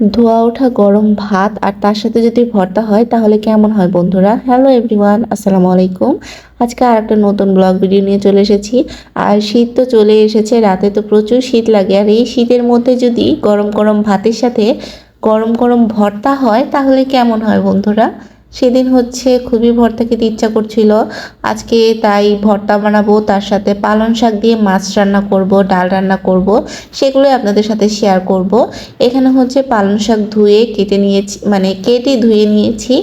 ধোয়া ওঠা, গরম ভাত, আর তার সাথে যদি ভর্তা হয়, তাহলে কেমন হয় বন্ধুরা? হ্যালো এভরিওয়ান আসসালামু আলাইকুম। আজকে আর একটা নতুন ব্লগ ভিডিও নিয়ে চলে এসেছি। আর শীত তো চলে এসেছে, রাতে তো প্রচুর শীত লাগে। আর এই শীতের মধ্যে যদি গরম গরম ভাতের সাথে গরম গরম ভর্তা হয়, তাহলে কেমন হয় বন্ধুরা? সেদিন হচ্ছে খুবই ভর্তা খেতে ইচ্ছা করছিল। আজকে তাই ভর্তা বানাবো, তার সাথে পালং শাক দিয়ে মাছ রান্না করব, ডাল রান্না করব, সেগুলোই আপনাদের সাথে শেয়ার করব। এখানে হচ্ছে পালং শাক ধুয়ে কেটে নিয়েছি মানে কেটে ধুয়ে নিয়েছি,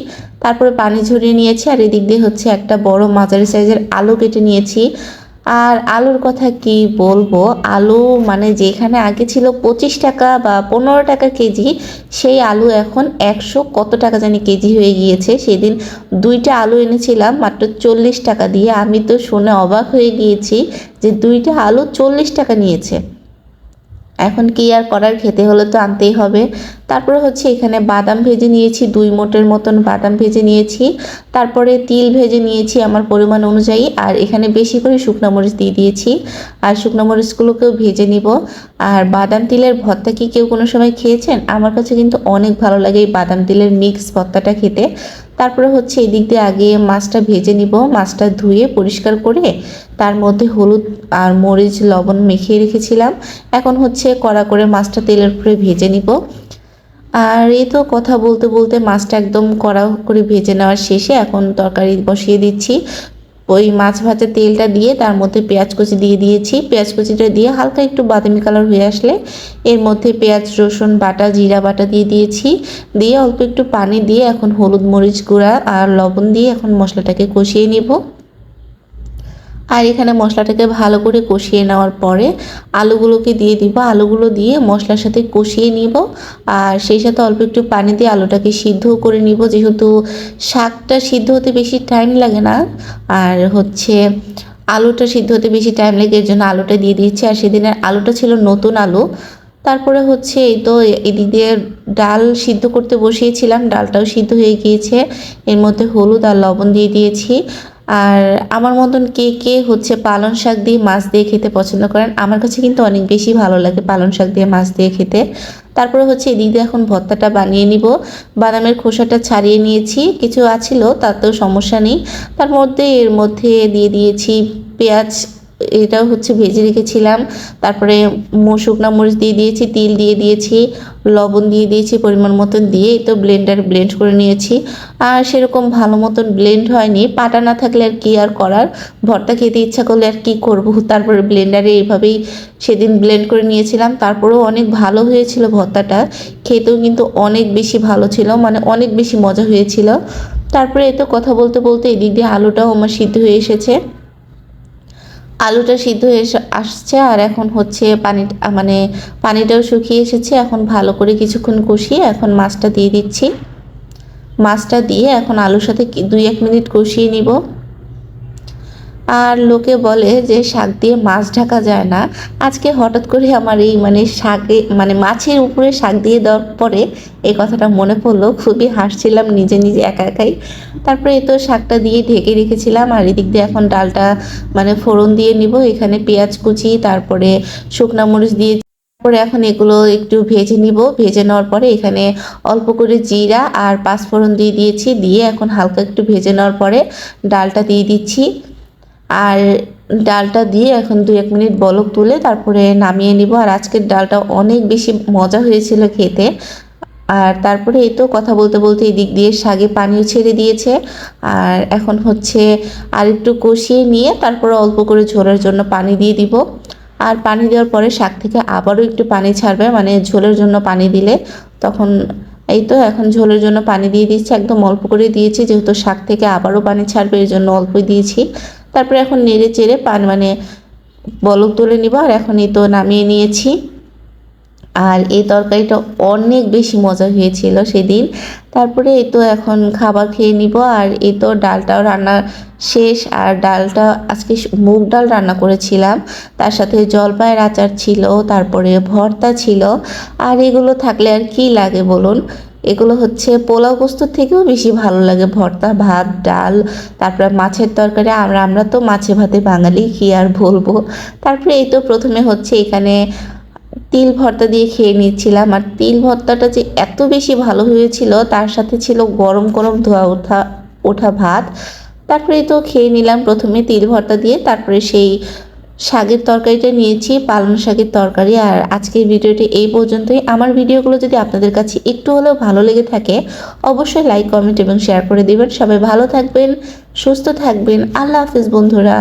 তারপরে পানি ঝরিয়ে নিয়েছি, আর এদিক দিয়ে হচ্ছে একটা বড় মাঝারি সাইজের আলু কেটে নিয়েছি। আর আলুর কথা কি বলব? আলু মানে যেখানে আগে ছিল পঁচিশ টাকা বা পনেরো টাকা কেজি, সেই আলু এখন একশো কত টাকা জানি কেজি হয়ে গিয়েছে। সেদিন দুইটা আলু এনেছিলাম, মাত্র চল্লিশ টাকা দিয়ে। আমি তো শুনে অবাক হয়ে গিয়েছি যে দুইটা আলু চল্লিশ টাকা নিয়েছে। এখন কি আর করার? খেতে হলে তো আনতেই হবে। তারপরে হচ্ছে এখানে বাদাম ভেজে নিয়েছি, দুই মোটের মতন বাদাম ভেজে নিয়েছি। তারপরে তিল ভেজে নিয়েছি আমার পরিমাণ অনুযায়ী। আর এখানে বেশি করে শুকনো মরিচ দিয়ে দিয়েছি। আর শুকনো মরিচগুলোকেও ভেজে নিব। আর বাদাম তিলের ভর্তা কি কেউ কোনো সময় খেয়েছেন? আমার কাছে কিন্তু অনেক ভালো লাগে এই বাদাম তিলের মিক্স ভর্তাটা খেতে। তারপরে হচ্ছে এদিক দিয়ে আগে মাছটা ভেজে নিব। মাছটা ধুয়ে পরিষ্কার করে তার মধ্যে হলুদ আর মরিচ, লবণ মেখে রেখেছিলাম। এখন হচ্ছে কড়া করে মাছটা তেলের উপরে ভেজে নিব। আর এই তো কথা বলতে বলতে মাছটা একদম কড়া করে ভেজে নেওয়ার শেষে এখন তরকারি বসিয়ে দিচ্ছি। ওই মাছ ভাজা তেলটা দিয়ে, তার মধ্যে পেঁয়াজ কুচি দিয়ে দিয়েছি। পেঁয়াজ কুচিটা দিয়ে হালকা একটু বাদামি কালার হয়ে আসলে এর মধ্যে পেঁয়াজ, রসুন, বাটা, জিরা বাটা দিয়ে দিয়েছি। দিয়ে অল্প একটু পানি দিয়ে এখন হলুদ মরিচ গুঁড়া আর লবণ দিয়ে এখন মশলাটাকে কষিয়ে নেব। আর এখানে মশলাটাকে ভালো করে কষিয়ে নেওয়ার পরে আলুগুলোকে দিয়ে দিব। আলুগুলো দিয়ে মশলার সাথে কষিয়ে নিব আর সেই সাথে অল্প একটু পানি দিয়ে আলুটাকে সিদ্ধ করে নিব। যেহেতু শাকটা সিদ্ধ হতে বেশি টাইম লাগে না আর হচ্ছে আলুটা সিদ্ধ হতে বেশি টাইম লাগে, এর জন্য আলুটা দিয়ে দিয়েছি। আর সেদিনের আলুটা ছিল নতুন আলু। তারপরে হচ্ছে এই তো এদিক দিয়ে ডাল সিদ্ধ করতে বসিয়েছিলাম। ডালটাও সিদ্ধ হয়ে গিয়েছে। এর মধ্যে হলুদ আর লবণ দিয়ে দিয়েছি। আর আমার মতন কে কে হচ্ছে পালন শাক দিয়ে মাছ দিয়ে খেতে পছন্দ করেন? আমার কাছে কিন্তু অনেক বেশি ভালো লাগে পালন শাক দিয়ে মাছ দিয়ে খেতে। তারপরে হচ্ছে এদিক দিয়ে এখন ভর্তাটা বানিয়ে নিব। বাদামের খোসাটা ছাড়িয়ে নিয়েছি। কিছু আছিল তাতেও সমস্যা নেই। তার মধ্যে এর মধ্যে দিয়ে দিয়েছি পেঁয়াজ এটাও হচ্ছে ভেজে রেখেছিলাম। তারপরে শুকনো মরিচ দিয়ে দিয়েছি, তিল দিয়ে দিয়েছি, লবণ দিয়ে দিয়েছি পরিমাণ মতন দিয়ে তো ব্লেন্ডার ব্লেন্ড করে নিয়েছি। আর সেরকম ভালো মতন ব্লেন্ড হয়নি। পাটা না থাকলে আর কি আর করার? ভর্তা খেতে ইচ্ছা করলে আর কি করব? তারপরে ব্লেন্ডারে এইভাবেই সেদিন ব্লেন্ড করে নিয়েছিলাম। তারপরেও অনেক ভালো হয়েছিল ভর্তাটা। খেতেও কিন্তু অনেক বেশি ভালো ছিল মানে অনেক বেশি মজা হয়েছিল। তারপরে এই তো কথা বলতে বলতে এদিক দিয়ে আলুটাও আমার সিদ্ধ হয়ে এসেছে। আলুটা সিদ্ধ হয়ে আসছে আর এখন হচ্ছে পানি মানে পানিটাও শুকিয়ে এসেছে। এখন ভালো করে কিছুক্ষণ কষিয়ে এখন মাছটা দিয়ে দিচ্ছি। মাছটা দিয়ে এখন আলুর সাথে দুই এক মিনিট কষিয়ে নিব। আর লোকে বলে যে শাক দিয়ে মাছ ঢাকা যায় না। আজকে হঠাৎ করে আমার এই মানে শাকে মানে মাছের উপরে শাক দিয়ে দেওয়ার পরে এই কথাটা মনে পড়ল, খুবই হাসছিলাম নিজে নিজে একা একাই। তারপরে তো শাকটা দিয়ে ঢেকে রেখেছিলাম, আর এদিক দিয়ে এখন ডালটা মানে ফোড়ন দিয়ে নিব, এখানে পেঁয়াজ কুচি, তারপরে শুকনা মরিচ দিয়ে, তারপরে এখন এগুলো একটু ভেজে নিব। ভেজে নেওয়ার পরে এখানে অল্প করে জিরা আর পাঁচফোড়ন দিয়ে দিয়েছি, দিয়ে এখন হালকা একটু ভেজে নেওয়ার পরে ডালটা দিয়ে দিচ্ছি। আর ডালটা দিয়ে এখন দু এক মিনিট বলক তুলে তারপরে নামিয়ে নিব। আর আজকের ডালটা অনেক বেশি মজা হয়েছিল খেতে। আর তারপরে এই তো কথা বলতে বলতে এই দিক দিয়ে শাগে পানিও ছেড়ে দিয়েছে। আর এখন হচ্ছে আর একটু কষিয়ে নিয়ে তারপরে অল্প করে ঝোলের জন্য পানি দিয়ে দিব। আর পানি দেওয়ার পরে শাক থেকে আবারও একটু পানি ছাড়বে মানে ঝোলের জন্য পানি দিলে। তখন এই তো এখন ঝোলের জন্য পানি দিয়ে দিচ্ছি, একদম অল্প করে দিয়েছি, যেহেতু শাক থেকে আবারও পানি ছাড়বে এর জন্য অল্পই দিয়েছি। তারপরে এখন নেড়ে চেড়ে পান মানে বলক তুলে নিব আর এখনই তো নামিয়ে নিয়েছি। আর এই তরকারিটা অনেক বেশি মজা হয়েছিল সেদিন। তারপরে এই তো এখন খাবার খেয়ে নিব আর এই তো ডালটাও রান্না শেষ আর ডালটা আজকে মুগ ডাল রান্না করেছিলাম। তার সাথে জলপাইয়ের আচার ছিল, তারপরে ভর্তা ছিল। আর এগুলো থাকলে আর কি লাগে বলুন? এগুলো হচ্ছে পোলাও পোস্তর থেকেও বেশি ভালো লাগে ভর্তা, ভাত, ডাল। তারপরে মাছের তরকারি আমরা আমরা তো মাছে ভাতে বাঙালি, কি আর বলব? তারপরে এই তো প্রথমে হচ্ছে এখানে তিল ভর্তা দিয়ে খেয়ে নিচ্ছিলাম। আর তিল ভর্তাটা যে এত বেশি ভালো হয়েছিল, তার সাথে ছিল গরম গরম ধোয়া ওঠা ওঠা ভাত। তারপরে তো খেয়ে নিলাম প্রথমে তিল ভর্তা দিয়ে, তারপরে সেই শাকের তরকারিটা নিয়েছি, পালং শাকের তরকারি। আর আজকের ভিডিওটি এই পর্যন্তই। আমার ভিডিওগুলো যদি আপনাদের কাছে একটু হলেও ভালো লেগে থাকে, অবশ্যই লাইক, কমেন্ট এবং শেয়ার করে দেবেন। সবাই ভালো থাকবেন, সুস্থ থাকবেন। আল্লাহ হাফিজ বন্ধুরা।